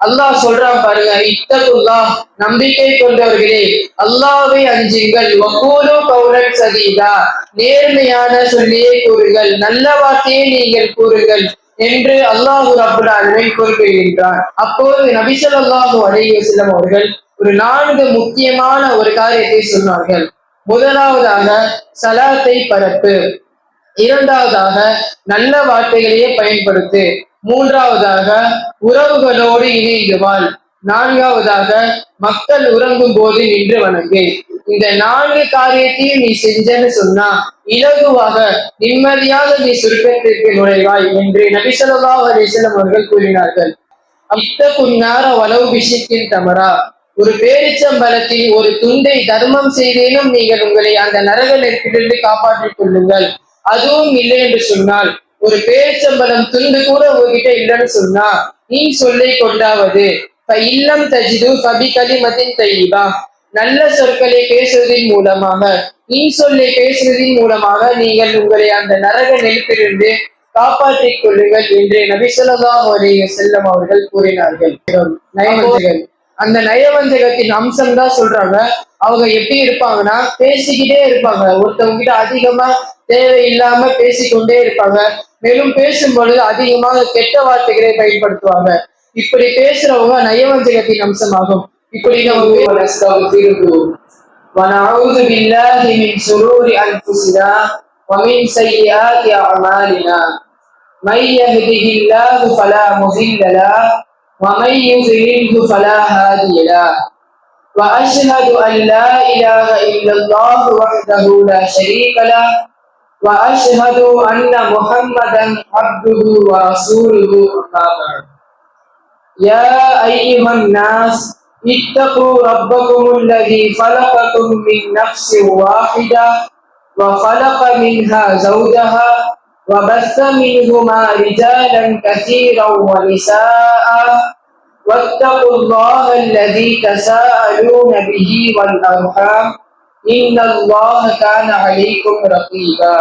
அல்லாஹ் சொல்றான் பாருங்க இத்தகுல்லா நம்பிக்கை கொண்டவர்களே அல்லாவை அஞ்சுங்கள். வக்கூலு கௌரன் சதீதா. நேர்மையான சொல்லியே கூறுங்கள் நல்ல வார்த்தையை நீங்கள் கூறுங்கள் என்று அல்லாஹு ரபுல் ஆலமீன் குறிப்பிடுகின்றார் அப்போது நபிசல் அல்லாஹு வஸல்லம் அவர்கள் ஒரு நான்கு முக்கியமான ஒரு காரியத்தை சொன்னார்கள். முதலாவதாக சலாத்தை பரப்பு. இரண்டாவதாக நல்ல வார்த்தைகளையே பயன்படுத்து. மூன்றாவதாக உறவுகளோடு இணைந்து வாழ் நான்காவதாக மக்கள் உறங்கும் போது நின்று வணங்கு இந்த நான்கு காரியத்தையும் நீ செஞ்சன்னு சொன்னா இலகுவாக நிம்மதியாக நீ சுருக்கத்திற்கு நுழைவாய் என்று நபிசல்லா அலிஸ்லம் அவர்கள் கூறினார்கள். அத்த குன்னார வளவு விஷயத்தின் தமரா. ஒரு பேரிச்சம்பலத்தில் ஒரு துண்டை தர்மம் செய்தேனும் நீங்கள் உங்களை அந்த நரக நெருப்பிலிருந்து காப்பாற்றிக் கொள்ளுங்கள். அதுவும் இல்லை என்று சொன்னால் ஒரு பேரிச்சம்பலம் துண்டு கூட உங்ககிட்ட இல்லைன்னு சொன்னா நீ சொல்லை கொண்டாவது. இல்லம் தஜிது பபி கலிமத்தின் தையிபா. நல்ல சொற்களை பேசுவதன் மூலமாக நீ சொல்லை பேசுவதன் மூலமாக நீங்கள் உங்களை அந்த நரக நெருப்பிலிருந்து காப்பாற்றிக் கொள்ளுங்கள் என்று நபிசல்லா அலைஹி செல்லம் அவர்கள் கூறினார்கள். நயவஞ்சகன் அந்த நயவஞ்சகத்தின் அம்சம் தான் சொல்றாங்க. அவங்க எப்படி இருப்பாங்கன்னா பேசிக்கிட்டே இருப்பாங்க. ஒருத்தவங்க கிட்ட அதிகமா தேவையில்லாம பேசிக்கொண்டே இருப்பாங்க. மேலும் பேசும் பொழுது அதிகமாக கெட்ட வார்த்தைகளை பயன்படுத்துவாங்க இப்படி பேசுறவங்க நயவஞ்சகத்தின் அம்சமாகும் இப்படி நம்ம ونعوذ بالله من شرور أنفسنا ومن سيئات أعمالنا من يهده الله فلا مضل له ومن يضلله فلا هادي له وأشهد أن لا إله إلا الله وحده لا شريك له وأشهد أن محمدا عبده ورسوله أما يا أيها الناس اتقوا ربكم الذي خلقكم من نفس واحدة وخلق منها زوجها وبث منهما رجالا كثيرا ونساء. واتقوا الله الذي تساءلون به والأرحام. إن الله كان عليكم رقيبا.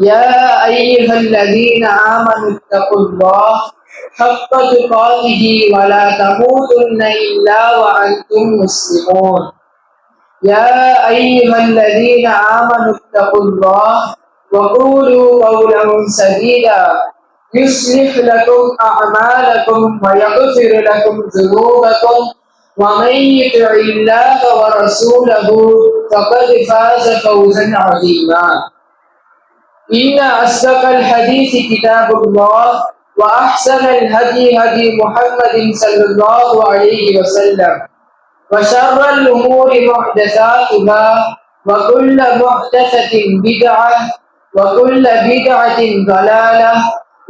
يا أيها الذين آمنوا اتقوا الله حق تقاته ولا تموتن إلا وأنتم مسلمون. يا أيها الذين آمنوا اتقوا الله وقولوا قولا سديدا. يصلح لكم أعمالكم ويغفر لكم ذنوبكم. ومن يطع الله ورسوله فقد فاز فوزا عظيما. إن أصدق الحديث كتاب الله وأحسن الهدي هدي محمد صلى الله عليه وسلم. وشر الأمور محدثاتها وكل محدثة بدعة وكل بدعة ضلالة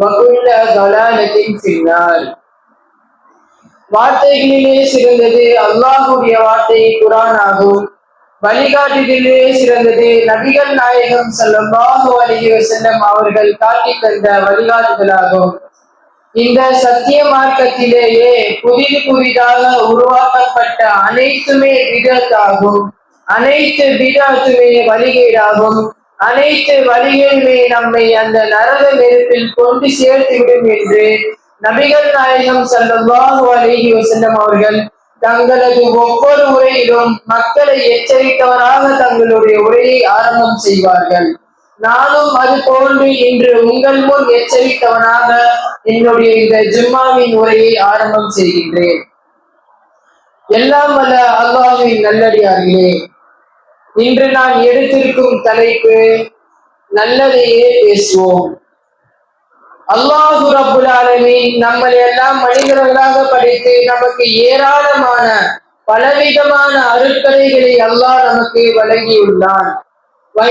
وكل ضلالة في النار. வார்த்தைகளிலே சிறந்தது அல்லாஹுடைய வார்த்தை குரான் ஆகும் வழிகாட்டுதலே சிறந்தது நபிகள் நாயகம் ஸல்லல்லாஹு அழகிய செல்லம் அவர்கள் காட்டி தந்த வழிகாட்டுதலாகும். இந்த சத்திய மார்க்கத்திலேயே புதிது புதிதாக உருவாக்கப்பட்ட அனைத்துமே விதத்தாகும். அனைத்து விதாத்துமே வழிகேடாகும். அனைத்து வழிகளுமே நம்மை அந்த நரக நெருப்பில் கொண்டு சேர்த்து விடும் என்று நபிகள் நாயகம் ஸல்லல்லாஹு அலைஹி வஸல்லம் அவர்கள் தங்களது ஒவ்வொரு உரையிலும் மக்களை எச்சரித்தவராக தங்களுடைய உரையை ஆரம்பம் செய்வார்கள். நானும் அது போன்று இன்று உங்கள் முன் எச்சரித்தவனாக என்னுடைய இந்த ஜும்மாவின் உரையை ஆரம்பம் செய்கின்றேன். எல்லாம் வல்ல அல்லாவின் நல்லடியார்களே இன்று நான் எடுத்திருக்கும் தலைப்பு நல்லதையே பேசுவோம். அல்லாஹு ரப்புல் ஆலமி நம்மளை எல்லாம் மனிதர்களாக படைத்து நமக்கு ஏராளமான பலவிதமான அருட்கலைகளை அல்லாஹ் நமக்கு வழங்கியுள்ளான். லா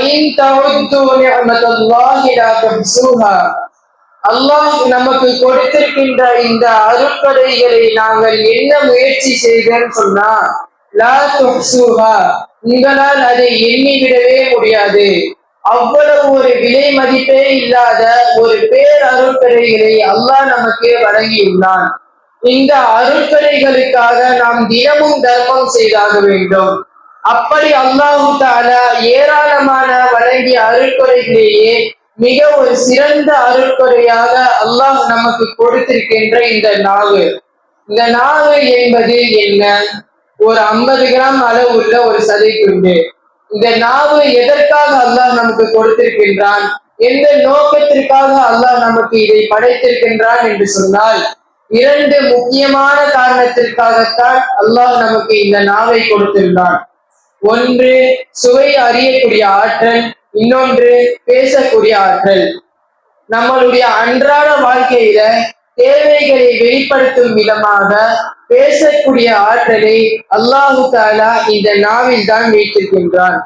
அல்லாஹ் நமக்கு கொடுத்திருக்கின்ற இந்த அருட்கொடைகளை நாங்கள் என்ன முயற்சி செய்தேன்னு சொன்னா லா உங்களால் அதை எண்ணிவிடவே முடியாது. அவ்வளவு ஒரு விலை மதிப்பே இல்லாத ஒரு பேர் அருட்கரைகளை அல்லாஹ் நமக்கு வழங்கியுள்ளான். இந்த அருட்கரைகளுக்காக நாம் தினமும் தர்மம் செய்தாக வேண்டும். அப்படி அல்லாஹு தாலா ஏராளமான வழங்கிய அருட்கொடைகளிலேயே மிக ஒரு சிறந்த அருட்கொடையாக அல்லாஹ் நமக்கு கொடுத்திருக்கின்ற இந்த நாவு. இந்த நாவு என்பது என்ன? ஒரு ஐம்பது கிராம் அளவு உள்ள ஒரு சதை துண்டு இந்த நாவு எதற்காக அல்லாஹ் நமக்கு கொடுத்திருக்கின்றான்? எந்த நோக்கத்திற்காக அல்லாஹ் நமக்கு இதை படைத்திருக்கின்றான் என்று சொன்னால் இரண்டு முக்கியமான காரணத்திற்காகத்தான் அல்லாஹ் நமக்கு இந்த நாவை கொடுத்திருந்தான். ஒன்று சுவை அறியக்கூடிய ஆற்றல் இன்னொன்று பேசக்கூடிய ஆற்றல். நம்மளுடைய அன்றாட வாழ்க்கையில தேவைகளை வெளிப்படுத்தும் விதமாக பேசக்கூடிய ஆற்றலை அல்லாஹு தாலா இந்த நாவில் தான் வைத்திருக்கின்றான்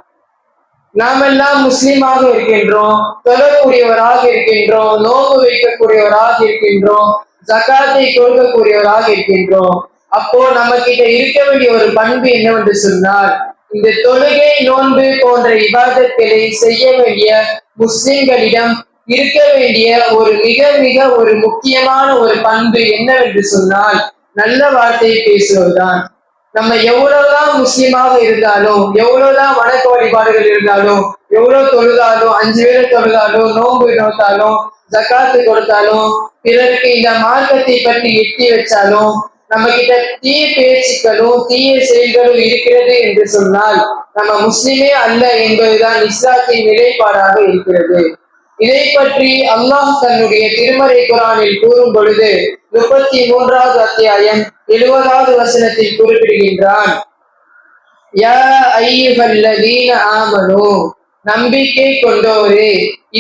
நாமெல்லாம் முஸ்லீமாக இருக்கின்றோம் தொழக்கூடியவராக இருக்கின்றோம் நோம்பு வைக்கக்கூடியவராக இருக்கின்றோம் ஜகாத்தை கொடுக்கக்கூடியவராக இருக்கின்றோம். அப்போ நம்ம கிட்ட இருக்க வேண்டிய ஒரு பண்பு என்னவென்று சொன்னால் இந்த தொழுகை நோன்பு போன்ற விவாதங்களை செய்ய வேண்டிய முஸ்லிம்களிடம் இருக்க வேண்டிய ஒரு மிக மிக ஒரு முக்கியமான ஒரு பண்பு என்னவென்று சொன்னால் நல்ல வார்த்தையை பேசுவதுதான் நம்ம எவ்வளவுதான் முஸ்லீமாக இருந்தாலும் எவ்வளவுதான் வணக்க வழிபாடுகள் இருந்தாலும் எவ்வளவு தொழுதாலும் அஞ்சு வேளை தொழுதாலும் நோன்பு நோத்தாலும் ஜக்காத்து கொடுத்தாலும் பிறருக்கு இந்த மார்க்கத்தை பற்றி எட்டி வச்சாலும் நம்ம கிட்ட தீய பேச்சுக்களும் தீய செயல்களும் இருக்கிறது என்று சொன்னால் நம்ம முஸ்லிமே அல்ல என்பதுதான் இஸ்லாத்தின் நிலைப்பாடாக இருக்கிறது. இதை பற்றி அல்லாஹ் தன்னுடைய திருமறை குரானில் கூறும் பொழுது முப்பத்தி மூன்றாவது அத்தியாயம் எழுபதாவது வசனத்தில் குறிப்பிடுகின்றான். நம்பிக்கை கொண்டோரே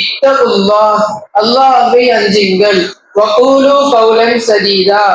இத்தகுல்லா அல்லாஹை அஞ்சுங்கள். வகூலு சதீதா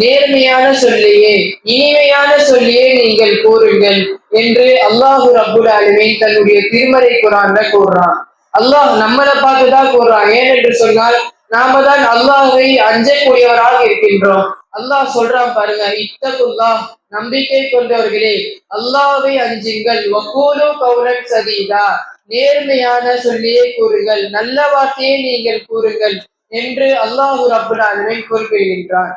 நேர்மையான சொல்லியே இனிமையான சொல்லியே நீங்கள் கூறுங்கள் என்று அல்லாஹு ரப்புல் அலுமே தன்னுடைய திருமறை குரான்ல கூறுறான். அல்லாஹ் நம்மளை பார்த்துதான் கூறுறான். ஏனென்று சொன்னால் நாம தான் அல்லாஹை அஞ்சக்கூடியவராக இருக்கின்றோம். அல்லாஹ் சொல்றான் பாருங்க இத்தகுல்லா நம்பிக்கை கொண்டவர்களே அல்லாவை அஞ்சுங்கள். வக்கூலு கௌரன் சதீதா நேர்மையான சொல்லியே கூறுங்கள் நல்ல வார்த்தையை நீங்கள் கூறுங்கள் என்று அல்லாஹு ரப்புல் குறிப்பிடுகின்றார்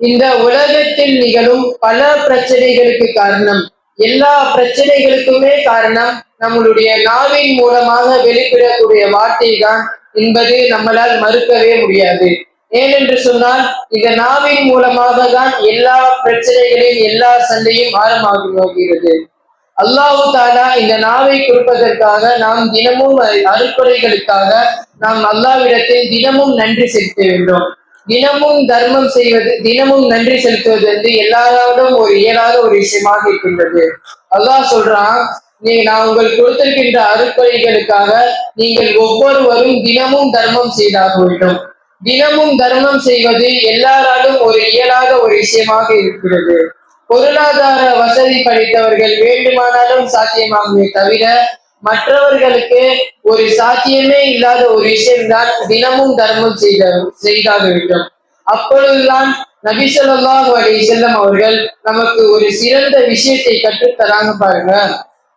இந்த உலகத்தில் நிகழும் பல பிரச்சனைகளுக்கு காரணம் எல்லா பிரச்சனைகளுக்குமே காரணம் நம்மளுடைய நாவின் மூலமாக வெளிப்படக்கூடிய வார்த்தை தான் என்பது நம்மளால் மறுக்கவே முடியாது. ஏனென்று சொன்னால் இந்த நாவின் மூலமாக தான் எல்லா பிரச்சனைகளையும் எல்லா சண்டையும் ஆரம்பமாகி போகிறது. அல்லாஹு தாலா இந்த நாவை கொடுப்பதற்காக நாம் தினமும் அறுக்குறைகளுக்காக நாம் அல்லாவிடத்தில் தினமும் நன்றி செலுத்த வேண்டும். தினமும் தர்மம் செய்வது தினமும் நன்றி செலுத்துவது வந்து எல்லாரோடும் ஒரு இயலாத ஒரு விஷயமாக இருக்கின்றது. அல்லாஹ் சொல்றான் நான் உங்கள் கொடுத்திருக்கின்ற அறுப்படைகளுக்காக நீங்கள் ஒவ்வொருவரும் தினமும் தர்மம் செய்தாக வேண்டும். தினமும் தர்மம் செய்வது எல்லாராலும் ஒரு இயலாத ஒரு விஷயமாக இருக்கிறது. பொருளாதார வசதி படைத்தவர்கள் வேண்டுமானாலும் சாத்தியமாகுமே தவிர மற்றவர்களுக்கு ஒரு சாத்தியமே இல்லாத ஒரு விஷயம்தான் தினமும் தர்மம் செய்த செய்தாக வேண்டும். அப்பொழுதுதான் நபி ஸல்லல்லாஹு அலைஹி செல்லம் அவர்கள் நமக்கு ஒரு சிறந்த விஷயத்தை கற்றுத் தராங்க பாருங்க.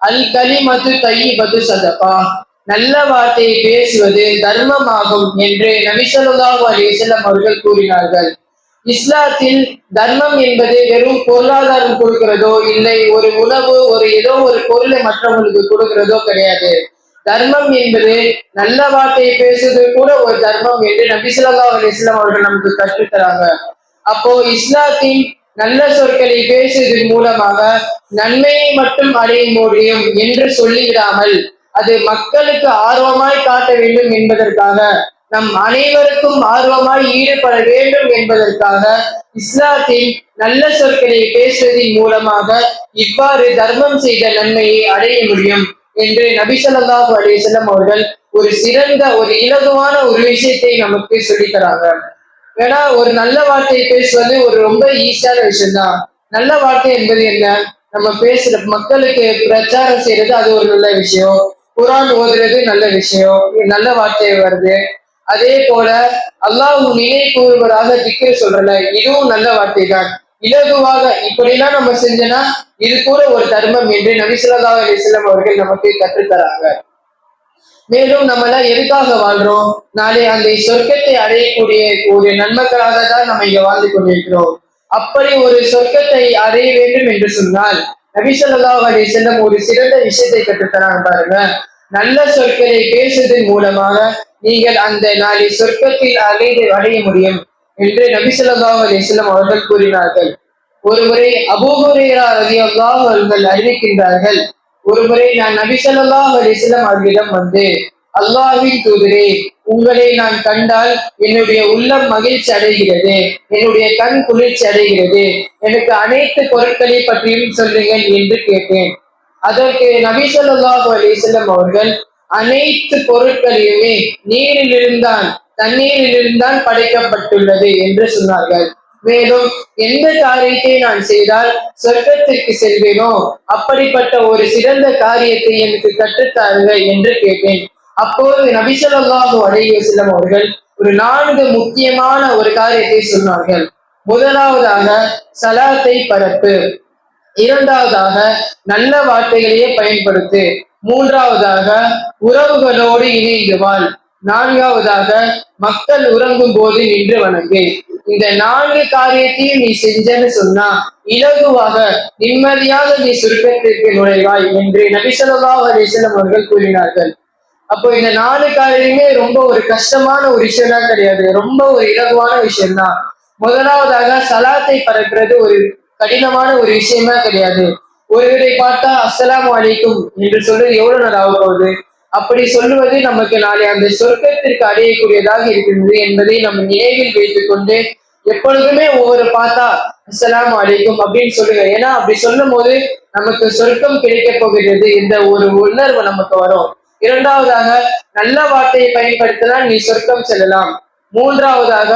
அல் கலிமது தையிபது சதபா நல்ல வார்த்தையை பேசுவது தர்மமாகும் என்று நபி அலிசல்லம் அவர்கள் கூறினார்கள். இஸ்லாத்தில் தர்மம் என்பது வெறும் பொருளாதாரம் கொடுக்கிறதோ இல்லை ஒரு உணவு ஒரு ஏதோ ஒரு பொருளை மற்றவங்களுக்கு கொடுக்கிறதோ கிடையாது. தர்மம் என்பது நல்ல வார்த்தையை பேசுவது கூட ஒரு தர்மம் என்று நபி அலிஸ்லாம் அவர்கள் நமக்கு கற்றுத்தராங்க. அப்போ இஸ்லாத்தின் நல்ல சொற்களை பேசுவதன் மூலமாக நன்மையை மட்டும் அடைய முடியும் என்று சொல்லிவிடாமல் அது மக்களுக்கு ஆர்வமாய் காட்ட வேண்டும் என்பதற்காக நம் அனைவருக்கும் ஆர்வமாய் ஈடுபட வேண்டும் என்பதற்காக இஸ்லாத்தின் நல்ல சொற்களை பேசுவதன் மூலமாக இவ்வாறு தர்மம் செய்த நன்மையை அடைய முடியும் என்று நபிசல்லாஹு அலிசல்லம் அவர்கள் ஒரு சிறந்த ஒரு இலகுவான ஒரு விஷயத்தை நமக்கு சொல்லித்தராங்க ஏன்னா ஒரு நல்ல வார்த்தையை பேசுவது ஒரு ரொம்ப ஈஸியான விஷயம்தான். நல்ல வார்த்தை என்பது என்ன? நம்ம பேசுற மக்களுக்கு பிரச்சாரம் செய்யறது அது ஒரு நல்ல விஷயம். குரான் ஓதுறது நல்ல விஷயம். நல்ல வார்த்தை வருது. அதே போல அல்லாஹ் நினை கூறுவராக திக்ரு சொல்றல இதுவும் நல்ல வார்த்தை தான் இலகுவாக இப்படிலாம் நம்ம செஞ்சோம்னா இது கூட ஒரு தர்மம் என்று நபிசுல்லா அலிஸ்லாம் அவர்கள் நமக்கு கற்றுத்தராங்க. மேலும் நம்ம எல்லாம் எதுக்காக வாழ்றோம்? நாளை அந்த சொர்க்கத்தை அடையக்கூடிய ஒரு நன்மக்களாக தான் நம்ம இங்க வாழ்ந்து கொண்டிருக்கிறோம். அப்படி ஒரு சொர்க்கத்தை அடைய வேண்டும் என்று சொன்னால் நபி ஸல்லல்லாஹு ஒரு சிறந்த விஷயத்தை கற்றுத்தராங்க பாருங்க. நல்ல சொற்களை பேசுவதன் மூலமாக நீங்கள் அந்த நாளை சொர்க்கத்தில் அடைந்து அடைய முடியும் என்று நபி ஸல்லல்லாஹு அவர்கள் கூறினார்கள். ஒருமுறை அபூ ஹுரைரா அவர்கள் அறிவிக்கின்றார்கள். ஒருமுறை நான் நபி ஸல்லல்லாஹு அலைஹி அவர்களிடம் வந்து அல்லாஹ்வின் தூதரே உங்களை நான் கண்டால் என்னுடைய உள்ளம் மகிழ்ச்சி அடைகிறது என்னுடைய கண் குளிர்ச்சி அடைகிறது எனக்கு அனைத்து பொருட்களை பற்றியும் சொல்லுங்கள் என்று கேட்டேன். அதற்கு நபி அலிசல்லம் அவர்கள் அனைத்து பொருட்களையுமே நீரில் இருந்தான் தண்ணீரில் இருந்தான் படைக்கப்பட்டுள்ளது என்று சொன்னார்கள். மேலும் எந்த காரியத்தை நான் செய்தால் சொர்க்கத்திற்கு செல்வேனோ? அப்படிப்பட்ட ஒரு சிறந்த காரியத்தை எனக்கு கற்றுத்தாருங்க என்று கேட்டேன். அப்போது நபிசல்லாஹு அலைஹி வஸல்லம் அவர்கள் ஒரு நான்கு முக்கியமான ஒரு காரியத்தை சொன்னார்கள். முதலாவதாக சலாத்தை பரப்பு. இரண்டாவதாக நல்ல வார்த்தைகளையே பயன்படுத்து. மூன்றாவதாக உறவுகளோடு இணைந்து வாழ். நான்காவதாக மக்கள் உறங்கும் போது நின்று வணங்கு. இந்த நான்கு காரியத்தையும் நீ செஞ்சேன்னு சொன்னா இலகுவாக நிம்மதியாக நீ சுருக்கத்திற்கு நுழைவாய் என்று நபிசல்லாஹ் அலிசலம் அவர்கள் கூறினார்கள். அப்போ இந்த நாலு காரியமே ரொம்ப ஒரு கஷ்டமான ஒரு விஷயம் தான் கிடையாது. ரொம்ப ஒரு இலகுவான விஷயம் தான் முதலாவதாக சலாத்தை பறக்கிறது ஒரு கடினமான ஒரு விஷயமா கிடையாது. ஒருவரை பார்த்தா அஸ்லாம் அலைக்கும் என்று சொல்றது எவ்வளவு நாள் ஆக போகுது அப்படி சொல்லுவது நமக்கு நாளை அந்த சொர்க்கத்திற்கு அடையக்கூடியதாக இருக்கின்றது என்பதை நம்ம நினைவில் வைத்துக் கொண்டு எப்பொழுதுமே ஒவ்வொரு பார்த்தா அஸ்ஸலாமு அழைக்கும் அப்படின்னு சொல்லுங்க. ஏன்னா அப்படி சொல்லும் போது நமக்கு சொர்க்கம் கிடைக்க போகிறது இந்த ஒரு உணர்வு நமக்கு வரும். இரண்டாவதாக நல்ல வார்த்தையை பயன்படுத்தினால் நீ சொர்க்கம் செல்லலாம். மூன்றாவதாக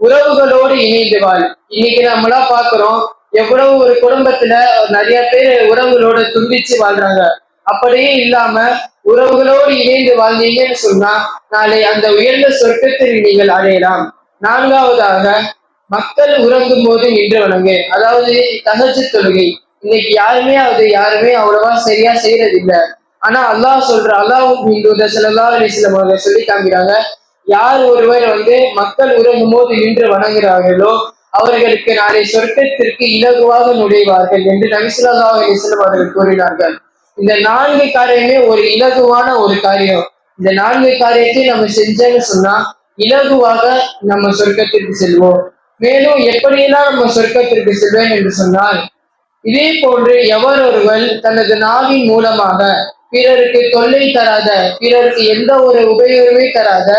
உறவுகளோடு இணைந்து வாழ். இன்னைக்கு நம்மளா பாக்குறோம் எவ்வளவு ஒரு குடும்பத்துல நிறைய பேர் உறவுகளோட துண்டிச்சு வாழ்றாங்க. அப்படியே இல்லாம உறவுகளோடு இணைந்து வாழ்ந்தீங்கன்னு சொன்னா நாளை அந்த உயர்ந்த சொர்க்கத்தில் நீங்கள் அடையலாம். நான்காவதாக மக்கள் உறங்கும் போது நின்று வணங்கு. அதாவது தகச்சு தொழுகை. இன்னைக்கு யாருமே அது யாருமே அவ்வளவா சரியா செய்யறது இல்ல ஆனா அல்லாஹ் சொல்ற அல்லாஹ் இந்து செல்லா அலிஸ்லம் அவர்கள் சொல்லி காமிக்கிறாங்க யார் ஒருவர் வந்து மக்கள் உறங்கும் போது நின்று வணங்குகிறார்களோ அவர்களுக்கு நாளை சொர்க்கத்திற்கு இலகுவாக நுழைவார்கள் என்று நபிசுல்லா அலிஸ்லம் அவர்கள் கூறினார்கள். இந்த நான்கு காரியமே ஒரு இலகுவான ஒரு காரியம். இந்த நான்கு காரியத்தை நம்ம செஞ்சேன்னு சொன்னா இலகுவாக நம்ம சொர்க்கத்திற்கு செல்வோம். மேலும் எப்படியெல்லாம் நம்ம சொர்க்கத்திற்கு செல்வேன் என்று சொன்னால் இதே போன்று எவர் ஒருவர் தனது நாவின் மூலமாக பிறருக்கு தொல்லை தராத பிறருக்கு எந்த ஒரு உபயோகமே தராத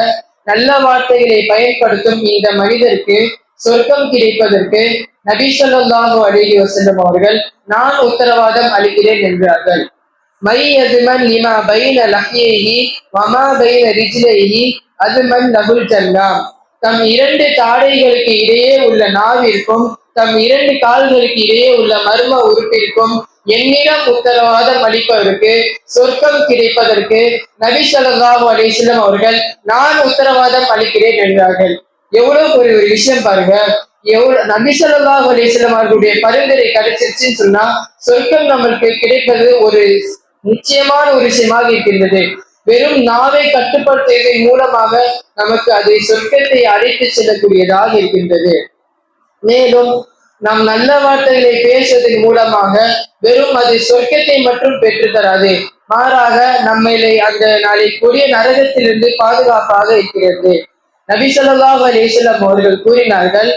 நல்ல வார்த்தைகளை பயன்படுத்தும் இந்த மனிதருக்கு சொர்க்கம் கிடைப்பதற்கு நபி ஸல்லல்லாஹு அலைஹி அவர்கள் நான் உத்தரவாதம் அளிக்கிறேன் என்றார்கள். மை அதுமன் லிமா பைன லஹ்யைஹி வமா பைன அதுமன் லகுல் தம் இரண்டு தாடைகளுக்கு இடையே உள்ள நாவிற்கும் தம் இரண்டு கால்களுக்கு இடையே உள்ள மர்ம உறுப்பிற்கும் என்னிடம் உத்தரவாதம் அளிப்பதற்கு சொர்க்கம் கிடைப்பதற்கு நபி ஸல்லல்லாஹு அலைஹி அவர்கள் நான் உத்தரவாதம் அளிக்கிறேன் என்றார்கள். எவ்வளவு ஒரு ஒரு விஷயம் பாருங்க. எவ்வளவு நபி ஸல்லல்லாஹு அவர்களுடைய பரிந்துரை கிடைச்சிருச்சுன்னு சொன்னா சொர்க்கம் நம்மளுக்கு கிடைப்பது ஒரு நிச்சயமான ஒரு விஷயமாக இருக்கின்றது. வெறும் நாவை கட்டுப்படுத்துவதன் மூலமாக நமக்கு அதை சொர்க்கத்தை அழைத்து செல்லக்கூடியதாக இருக்கின்றது. மேலும் நாம் நல்ல வார்த்தைகளை பேசுவதன் மூலமாக வெறும் அது சொர்க்கத்தை மட்டும் பெற்று தராது. மாறாக நம்மளை அந்த நாளை கொடிய நரகத்திலிருந்து பாதுகாப்பாக இருக்கிறது நபி ஸல்லல்லாஹு அவர்கள் கூறினார்கள்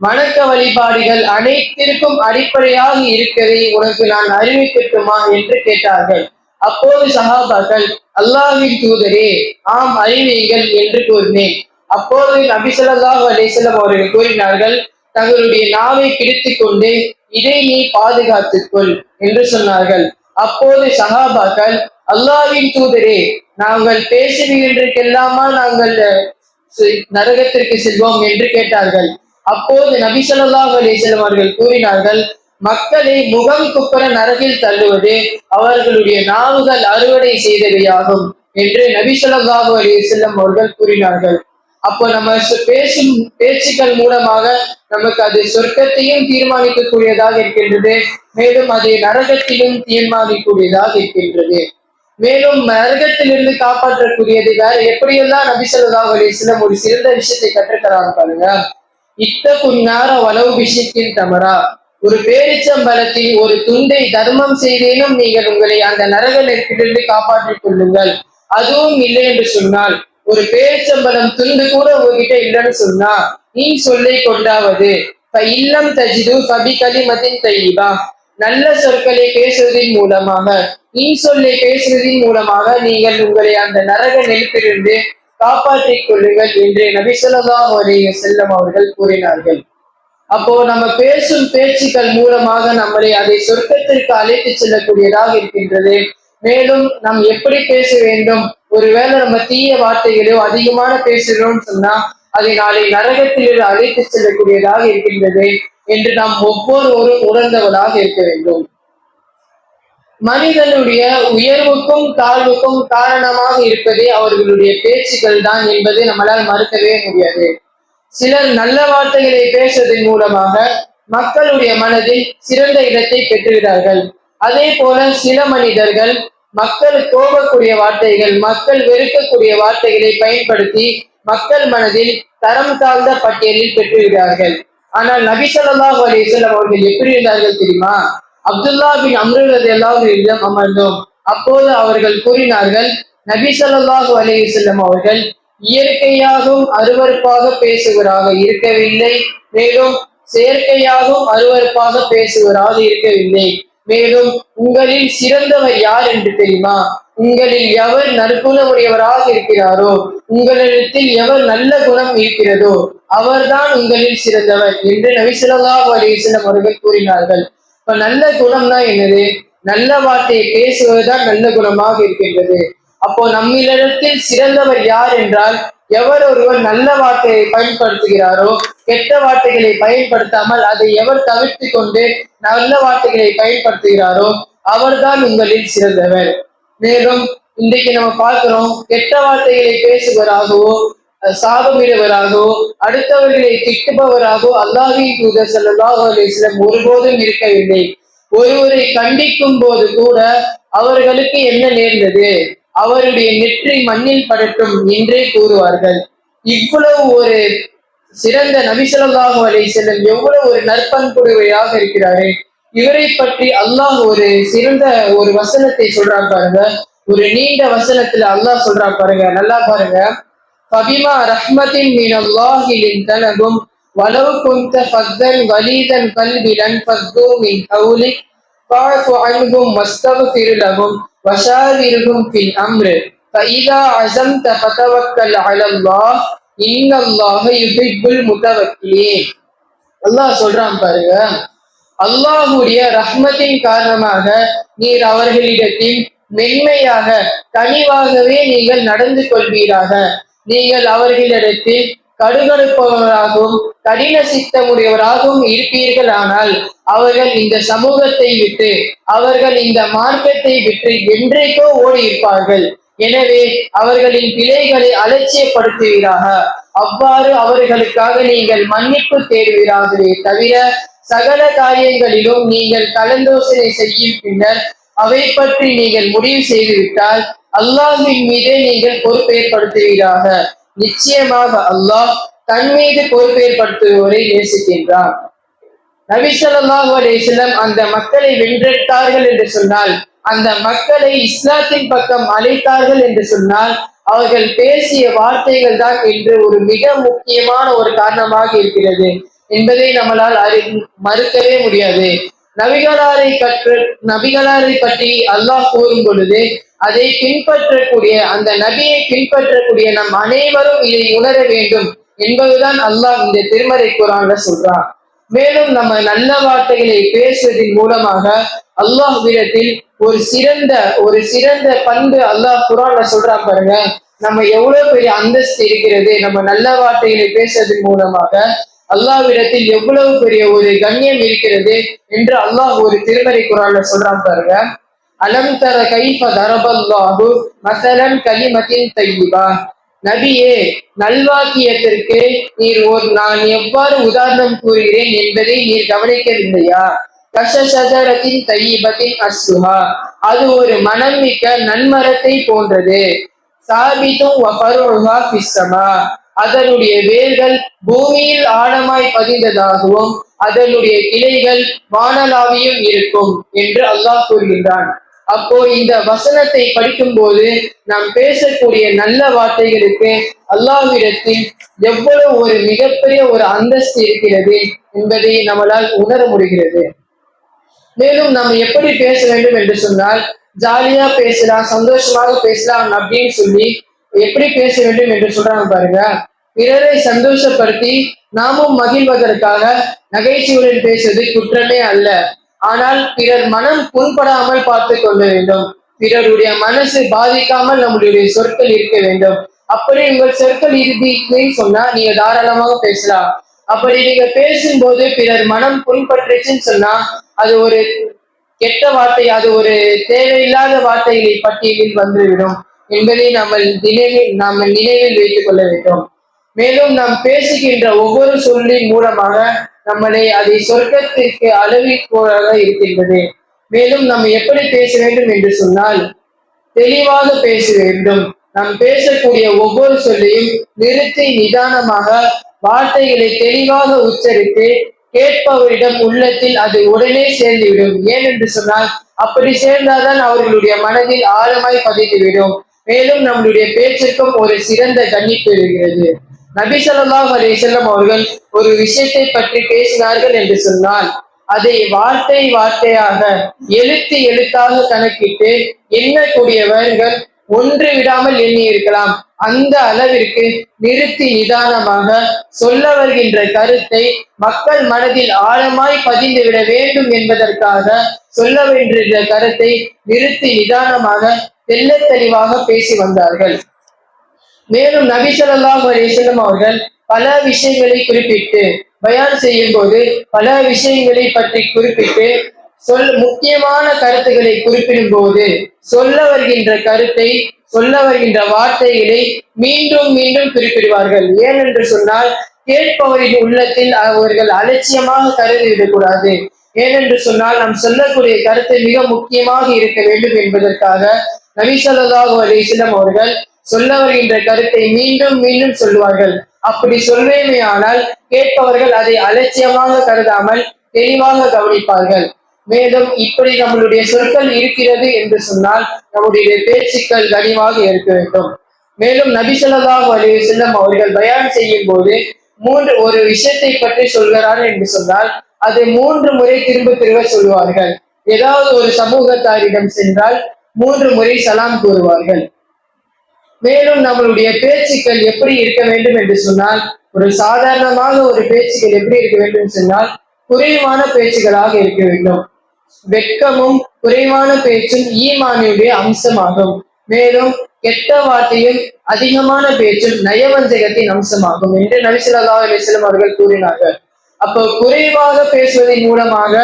வணக்க வழிபாடுகள் அனைத்திற்கும் அடிப்படையாக இருக்கிறதை உனக்கு நான் அறிவிக்கட்டுமா என்று கேட்டார்கள். அப்போது சஹாபாக்கள் அல்லாஹ்வின் தூதரே ஆம் அறிவீங்கள் என்று கூறினேன். அப்போது நபிசல்லாஹ் ஸல்லல்லாஹு அவர்கள் கூறினார்கள் தங்களுடைய நாவை பிடித்து கொண்டு இதை நீ பாதுகாத்துக்கொள் என்று சொன்னார்கள். அப்போது சஹாபாக்கள் அல்லாவின் தூதரே நாங்கள் பேசுகின்றக்கெல்லாமா நாங்கள் நரகத்திற்கு செல்வோம் என்று கேட்டார்கள். அப்போது நபி ஸல்லல்லாஹு அவர்கள் கூறினார்கள் மக்களை முகம் குப்புற நரகில் தள்ளுவது அவர்களுடைய நாவுகள் அறுவடை செய்தவையாகும் என்று நபி ஸல்லல்லாஹு அலைஹி அவர்கள் கூறினார்கள். அப்போ நம்ம பேசும் பேச்சுக்கள் மூலமாக நமக்கு அது சொர்க்கத்தையும் தீர்மானிக்கக்கூடியதாக இருக்கின்றது மேலும் அது நரகத்திலும் தீர்மானிக்கக்கூடியதாக இருக்கின்றது. மேலும் நரகத்திலிருந்து காப்பாற்றக்கூடியது வேற எப்படியெல்லாம் நபி ஸல்லல்லாஹு அலைஹி ஒரு சிறந்த விஷயத்தை கற்றுக்கிறாங்க பாருங்க. இத்த குன்னார வளவு விஷயத்தில் தமரா? ஒரு பேரிச்சம்பலத்தில் ஒரு துண்டை தர்மம் செய்தேனும் நீங்கள் உங்களை அந்த நரக நெருப்பிலிருந்து காப்பாற்றிக் கொள்ளுங்கள். அதுவும் இல்லை என்று சொன்னால் ஒரு பேரிச்சம்பலம் துண்டு கூட உங்ககிட்ட இல்லைன்னு சொன்னா நீ சொல்லை கொண்டாவது. இல்லம் தஜிது ஃபபி கலிமத்தின் தைவா நல்ல சொற்களை பேசுவதன் மூலமாக நீ சொல்லை பேசுவதன் மூலமாக நீங்கள் உங்களை அந்த நரக நெருப்பிலிருந்து காப்பாற்றிக் கொள்ளுங்கள் என்று நபிசல்லா அலைய செல்லம் அவர்கள் கூறினார்கள். அப்போ நம்ம பேசும் பேச்சுக்கள் மூலமாக நம்மளை அதை சொர்க்கத்திற்கு அழைத்து செல்லக்கூடியதாக இருக்கின்றது. மேலும் நாம் எப்படி பேச வேண்டும்? ஒருவேளை நம்ம தீய வார்த்தைகளோ அதிகமான பேசுகிறோம்னு சொன்னா அதை நாளை நரகத்திலிருந்து அழைத்து செல்லக்கூடியதாக இருக்கின்றது என்று நாம் ஒவ்வொருவரும் உணர்ந்தவராக இருக்க வேண்டும். மனிதனுடைய உயர்வுக்கும் தாழ்வுக்கும் காரணமாக இருப்பதே அவர்களுடைய பேச்சுக்கள் தான் என்பதை நம்மளால் மறுக்கவே முடியாது. சிலர் நல்ல வார்த்தைகளை பேசுவதன் மூலமாக மக்களுடைய மனதில் சிறந்த இடத்தை பெற்றுகிறார்கள் அதே போல சில மனிதர்கள் மக்கள் கோபக்கூடிய வார்த்தைகள் மக்கள் வெறுக்கக்கூடிய வார்த்தைகளை பயன்படுத்தி மக்கள் மனதில் தரம் தாழ்ந்த பட்டியலில் பெற்றுகிறார்கள் ஆனால் நபி ஸல்லல்லாஹு அவர்கள் எப்படி இருந்தார்கள் தெரியுமா? அப்துல்லா பின் அம்ருல் எல்லாரிடம் அமர்ந்தோம் அப்போது அவர்கள் கூறினார்கள் நபி சொல்லாஹு அலைஹி அவர்கள் இயற்கையாகவும் அருவருப்பாக பேசுகிறாக இருக்கவில்லை மேலும் செயற்கையாகவும் அருவருப்பாக பேசுவராக இருக்கவில்லை. மேலும் உங்களில் சிறந்தவர் யார் என்று தெரியுமா? உங்களில் எவர் நற்குணமுடையவராக இருக்கிறாரோ? உங்களிடத்தில் எவர் நல்ல குணம் இருக்கிறதோ அவர்தான் உங்களில் சிறந்தவர் என்று நபி ஸல்லல்லாஹு அலைஹி அவர்கள் கூறினார்கள். இப்ப நல்ல குணம்னா என்னது? நல்ல வார்த்தையை பேசுவதுதான் நல்ல குணமாக இருக்கின்றது. அப்போ நம்மிடத்தில் சிறந்தவர் யார் என்றால் எவர் ஒருவர் நல்ல வார்த்தையை பயன்படுத்துகிறாரோ கெட்ட வார்த்தைகளை பயன்படுத்தாமல் அதை எவர் தவிர்த்து கொண்டு நல்ல வார்த்தைகளை பயன்படுத்துகிறாரோ அவர்தான் உங்களில் சிறந்தவர். மேலும் இன்றைக்கு நம்ம பார்க்கிறோம் கெட்ட வார்த்தைகளை பேசுவராகவோ சாபமிடுவராகவோ அடுத்தவர்களை திட்டுபவராகவோ அல்லாஹின் தூதர் ஸல்லல்லாஹு அலிஸ்லம் ஒருபோதும் இருக்கவில்லை. ஒருவரை கண்டிக்கும் போது கூட அவர்களுக்கு என்ன நேர்ந்தது? அவருடைய நெற்றி மண்ணில் படட்டும் என்றே கூறுவார்கள். இவ்வளவு ஒரு சிறந்த நபிசல்லாஹு அலை செல்லும் எவ்வளவு ஒரு நற்பண்புடையவராக இருக்கிறாரு. இவரை பற்றி அல்லாஹ் ஒரு சிறந்த ஒரு வசனத்தை சொல்றான் பாருங்க. ஒரு நீண்ட வசனத்துல அல்லாஹ் சொல்றான் பாருங்க. நல்லா பாருங்க. ஃபபிமா ரஹ்மத்தின் மின் அல்லாஹிலின் தனகும் ولو كنت فظا غليظ القلب لانفضوا من حولك فاعف عنهم واستغفر لهم وشاورهم في الامر فاذا عزمت فتوكل على الله ان الله يحب المتوكلين அல்லாஹ் சொல்றான் பாருங்க அல்லாஹுடைய ரஹ்மத்தின் காரணமாக நீர் அவர்களிடத்தில் மென்மையாக கனிவாகவே நீங்கள் நடந்து கொள்வீராக நீங்கள் அவர்களிடத்தில் கடுகடுப்பவராகவும் கடின சித்தமுடையவராகவும் இருப்பீர்கள் ஆனால் அவர்கள் இந்த சமூகத்தை விட்டு அவர்கள் இந்த மார்க்கத்தை விட்டு என்றைக்கோ ஓடி இருப்பார்கள் எனவே அவர்களின் பிழைகளை அலட்சியப்படுத்துவீராக. அவ்வாறு அவர்களுக்காக நீங்கள் மன்னிப்பு தேடுவீராகவே தவிர சகல காரியங்களிலும் நீங்கள் கலந்தோசனை செய்யும் பின்னர் அவை பற்றி நீங்கள் முடிவு செய்துவிட்டால் அல்லாஹின் மீதே நீங்கள் பொறுப்பேற்படுத்துவீராக. நிச்சயமாக அல்லாஹ் தன் மீது பொறுப்பேற்படுத்துவோரை நேசிக்கின்றார் நபிசல்லாஹு அலேசலம் அந்த மக்களை வென்றெடுத்தார்கள் என்று சொன்னால் அந்த மக்களை இஸ்லாத்தின் பக்கம் அழைத்தார்கள் என்று சொன்னால் அவர்கள் பேசிய வார்த்தைகள் தான் என்று ஒரு மிக முக்கியமான ஒரு காரணமாக இருக்கிறது என்பதை நம்மளால் அறி மறுக்கவே முடியாது. நபிகளாரை கற்று நபிகளாரை பற்றி அல்லாஹ் கூறும் பொழுது அதை பின்பற்றக்கூடிய அந்த நபியை பின்பற்றக்கூடிய நம் அனைவரும் இதை உணர வேண்டும் என்பதுதான் அல்லாஹ் இந்த திருமறை குரான்ல சொல்றான். மேலும் நம்ம நல்ல வார்த்தைகளை பேசுவதன் மூலமாக அல்லாஹ் விடத்தில் ஒரு சிறந்த ஒரு சிறந்த பண்பு அல்லாஹ் குரான்ல சொல்றான் பாருங்க. நம்ம எவ்வளவு பெரிய அந்தஸ்து இருக்கிறது நம்ம நல்ல வார்த்தைகளை பேசுவதன் மூலமாக அல்லாஹ்விடத்தில் எவ்வளவு பெரிய ஒரு கண்ணியம் இருக்கிறது என்று அல்லாஹ் ஒரு திருமறை குரான்ல சொல்றான் பாருங்க. அலம் தர கைஃப தரபல்லாஹு மசலன் கலிமத்தின் தையிபா நபியே நல்வாக்கியத்திற்கு நீர் ஒரு நான் எவ்வாறு உதாரணம் கூறுகிறேன் என்பதை நீர் கவனிக்கவில்லையா? கஷசதரத்தின் தையிபத்தின் அஸ்லுஹா அது ஒரு மனம் மிக்க நன்மரத்தை போன்றது. சாபித்தும் வஃபருஹா பிஸ்ஸமா அதனுடைய வேர்கள் பூமியில் ஆழமாய் பதிந்ததாகவும் அதனுடைய கிளைகள் வானலாவியும் இருக்கும் என்று அல்லாஹ் கூறுகின்றான். அப்போ இந்த வசனத்தை படிக்கும்போது நாம் பேசக்கூடிய நல்ல வார்த்தைகளுக்கு அல்லாவிடத்தில் எவ்வளவு ஒரு மிகப்பெரிய ஒரு அந்தஸ்து இருக்கிறது என்பதை நம்மளால் உணர முடிகிறது. மேலும் நம்ம எப்படி பேச வேண்டும் என்று சொன்னால் ஜாலியா பேசலாம் சந்தோஷமாக பேசலாம் அப்படின்னு சொல்லி எப்படி பேச வேண்டும் என்று சொல்றாங்க பாருங்க. பிறரை சந்தோஷப்படுத்தி நாமும் மகிழ்வதற்காக நகைச்சுவையுடன் பேசுவது குற்றமே அல்ல. ஆனால் பிறர் மனம் புண்படாமல் பார்த்து கொள்ள வேண்டும். பிறருடைய மனசு பாதிக்காமல் நம்மளுடைய சொற்கள் இருக்க வேண்டும். அப்படி உங்கள் சொற்கள் இருக்குன்னு சொன்னா நீங்க தாராளமாக பேசலாம். அப்படி நீங்க பேசும்போது பிறர் மனம் புண்பற்றுச்சுன்னு சொன்னா அது ஒரு கெட்ட வார்த்தை அது ஒரு தேவையில்லாத வார்த்தைகளை பட்டியலில் வந்துவிடும். என்பதை நாம் நினைவில் நாம் நினைவில் வைத்துக் கொள்ள வேண்டும். மேலும் நாம் பேசுகின்ற ஒவ்வொரு சொல்லின் மூலமாக நம்மளை அதை சொர்க்கத்திற்கு அளவிற்கோலாக இருக்கின்றது. மேலும் நாம் எப்படி பேச வேண்டும் என்று சொன்னால் தெளிவாக பேச வேண்டும். நாம் பேசக்கூடிய ஒவ்வொரு சொல்லையும் நிறுத்தி நிதானமாக வார்த்தைகளை தெளிவாக உச்சரித்து கேட்பவரிடம் உள்ளத்தில் அது உடனே சேர்ந்துவிடும். ஏன் என்று சொன்னால் அப்படி சேர்ந்தால்தான் அவர்களுடைய மனதில் ஆழமாய் பதிந்துவிடும். மேலும் நம்மளுடைய பேச்சிற்கும் ஒரு சிறந்த கண்ணிப்பு இருக்கிறது. நபி ஸல்லல்லாஹு அலி செல்லம் அவர்கள் ஒரு விஷயத்தை பற்றி பேசினார்கள் என்று சொன்னால் அதை வார்த்தை வார்த்தையாக எழுத்து எழுத்தாக கணக்கிட்டு எண்ணக்கூடியவர்கள் ஒன்று விடாமல் எண்ணி இருக்கலாம். அந்த அளவிற்கு நிறுத்தி நிதானமாக சொல்ல வருகின்ற கருத்தை மக்கள் மனதில் ஆழமாய் பதிந்து விட வேண்டும் என்பதற்காக சொல்ல வேண்டிய கருத்தை நிறுத்தி நிதானமாக தெல்ல தெளிவாக பேசி வந்தார்கள். மேலும் நபிசல்லாம் அலிசல்லம் அவர்கள் பல விஷயங்களை குறிப்பிட்டு பயான் செய்யும் போது பல விஷயங்களை பற்றி குறிப்பிட்டு சொல் முக்கியமான கருத்துக்களை குறிப்பிடும் போது சொல்ல வருகின்ற கருத்தை சொல்ல வருகின்ற வார்த்தைகளை மீண்டும் மீண்டும் குறிப்பிடுவார்கள். ஏனென்று சொன்னால் கேட்பவரின் உள்ளத்தில் அவர்கள் அலட்சியமாக கருதிவிடக்கூடாது. ஏனென்று சொன்னால் நாம் சொல்லக்கூடிய கருத்து மிக முக்கியமாக இருக்க வேண்டும் என்பதற்காக நபி ஸல்லல்லாஹு அவர்கள் சொல்ல வருகின்ற கருத்தை மீண்டும் மீண்டும் சொல்லுவார்கள். அப்படி சொல்வேமையானால் கேட்பவர்கள் அதை அலட்சியமாக கருதாமல் தெளிவாக கவனிப்பார்கள். மேலும் இப்படி நம்மளுடைய சொற்கள் இருக்கிறது என்று சொன்னால் நம்முடைய பேச்சுக்கள் கனிவாக இருக்க வேண்டும். மேலும் நபி ஸல்லல்லாஹு செல்லம் அவர்கள் பயான் செய்யும் போது மூன்று ஒரு விஷயத்தை பற்றி சொல்கிறார் என்று சொன்னால் அதை மூன்று முறை திரும்ப திரும்ப சொல்லுவார்கள். ஏதாவது ஒரு சமூகத்தாரிடம் சென்றால் மூன்று முறை சலாம் கூறுவார்கள். மேலும் நம்மளுடைய பேச்சுக்கள் எப்படி இருக்க வேண்டும் என்று சொன்னால் ஒரு சாதாரணமாக ஒரு பேச்சுக்கள் எப்படி இருக்க வேண்டும் சொன்னால் குறைவான பேச்சுகளாக இருக்க வேண்டும். வெட்கமும் குறைவான பேச்சும் ஈமானியுடைய அம்சமாகும். மேலும் கெட்ட வார்த்தையும் அதிகமான பேச்சும் நயவஞ்சகத்தின் அம்சமாகும் என்று நபிசல்லா அலிஸ்லம் அவர்கள் கூறினார்கள். அப்போ குறைவாக பேசுவதன் மூலமாக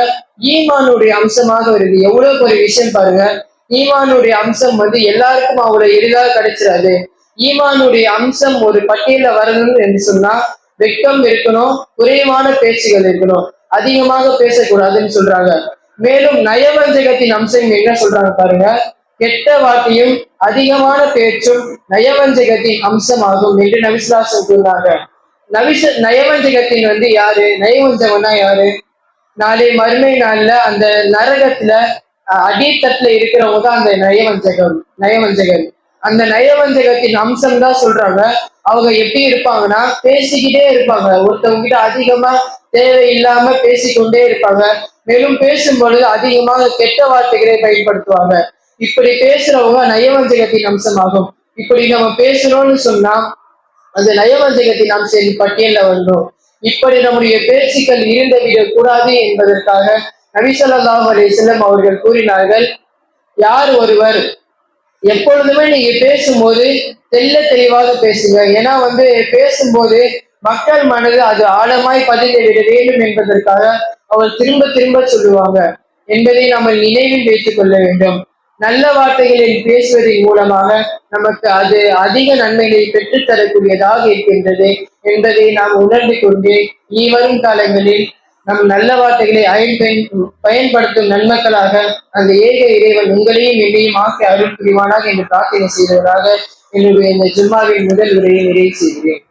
ஈமானுடைய அம்சமாக வருது. எவ்வளவு ஒரு விஷயம் பாருங்க. ஈமானுடைய அம்சம் வந்து எல்லாருக்கும் அவ்வளவு எளிதாக கிடைச்சிடாது. ஈமானுடைய அம்சம் ஒரு பட்டியல வரணும் என்று சொன்னா வெட்கம் இருக்கணும் குறைவான பேச்சுகள் இருக்கணும் அதிகமாக பேசக்கூடாதுன்னு சொல்றாங்க. மேலும் நயவஞ்சகத்தின் அம்சம் என்ன சொல்றாங்க பாருங்க கெட்ட வார்த்தையும் அதிகமான பேச்சும் நயவஞ்சகத்தின் அம்சமாகும் என்று நவிசுலாசம் கூறினாங்க நவிச நயவஞ்சகத்தின் வந்து யாரு? நயவஞ்சகம்னா யாரு? நாளை மறுமை நாள்ல அந்த நரகத்துல அடித்தட்டுல இருக்கிறவங்க தான் அந்த நயவஞ்சகம் நயவஞ்சகர். அந்த நயவஞ்சகத்தின் அம்சம் தான் சொல்றாங்க. அவங்க எப்படி இருப்பாங்கன்னா பேசிக்கிட்டே இருப்பாங்க. ஒருத்தவங்க கிட்ட அதிகமா தேவையில்லாம பேசிக்கொண்டே இருப்பாங்க. மேலும் பேசும் பொழுது அதிகமாக கெட்ட வார்த்தைகளை பயன்படுத்துவாங்க. இப்படி பேசுறவங்க நயவஞ்சகத்தின் அம்சமாகும். இப்படி நம்ம பேசுறோம்னு சொன்னா அந்த நயவஞ்சகத்தின் அம்சம் பட்டியல்ல வந்துடும். இப்படி நம்முடைய பேச்சுக்கள் இருந்த விடக்கூடாது என்பதற்காக நபிசல்லாஹு அலைஹிஸ்ஸலாம் அவர்கள் கூறினார்கள் யார் ஒருவர் எப்பொழுதுமே நீங்க பேசும்போது தெல்ல தெளிவாக பேசுங்க. ஏன்னா வந்து பேசும்போது மக்கள் மனது அது ஆழமாய் பதிந்து விட வேண்டும் என்பதற்காக அவர் திரும்ப திரும்ப சொல்லுவாங்க. என்பதை நம்ம நினைவில் வைத்துக் கொள்ள வேண்டும். நல்ல வார்த்தைகளில் பேசுவதன் மூலமாக நமக்கு அது அதிக நன்மைகளை பெற்றுத்தரக்கூடியதாக இருக்கின்றது என்பதை நாம் உணர்ந்து கொண்டு இனி வரும் காலங்களில் நம் நல்ல வார்த்தைகளை அயன் பயன் பயன்படுத்தும் நன்மக்களாக அந்த ஏக இறைவன் உங்களையும் என்னையும் ஆக்கி அருள் புரிவானாக என்று பிரார்த்தனை செய்தவராக என்னுடைய இந்த ஜும்மாவின் முதல் உரையை நிறைவு செய்கிறேன்.